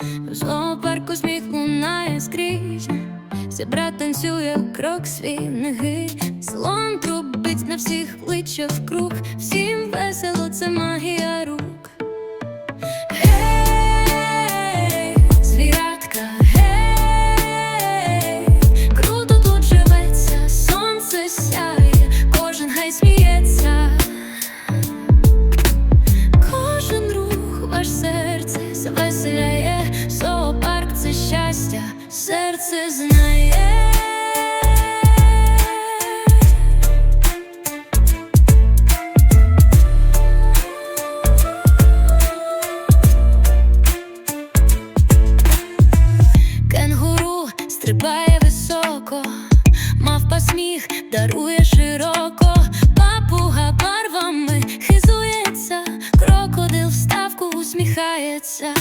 В зоопарку сміх лунає скрізь. Зібра танцює крок свій негий Слон трубить на всіх плече вкруг. Всім весело, це магія рук. Круто тут живеться, сонце сяє, кожен хай сміється, кожен рух ваш серце щастя, серце знає. Кенгуру стрибає високо, мавпа сміх дарує широко, папуга барвами хизується, крокодил вставку усміхається.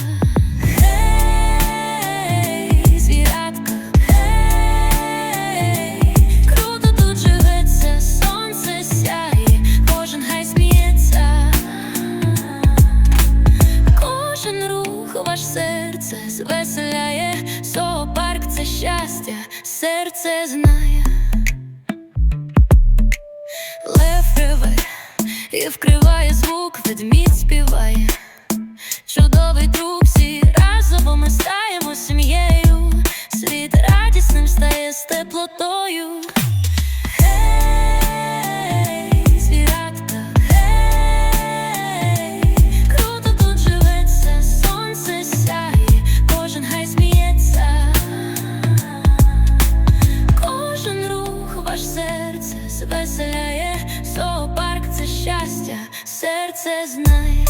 серце звеселяє, зоопарк це щастя, серце знає, Лев реве і вкриває звук, ведмідь співає, чудовий друг всі разово ми стаємо сім'єю, світ радісним стає з теплотою. Також серце звеселяє, зоопарк це щастя, серце знає.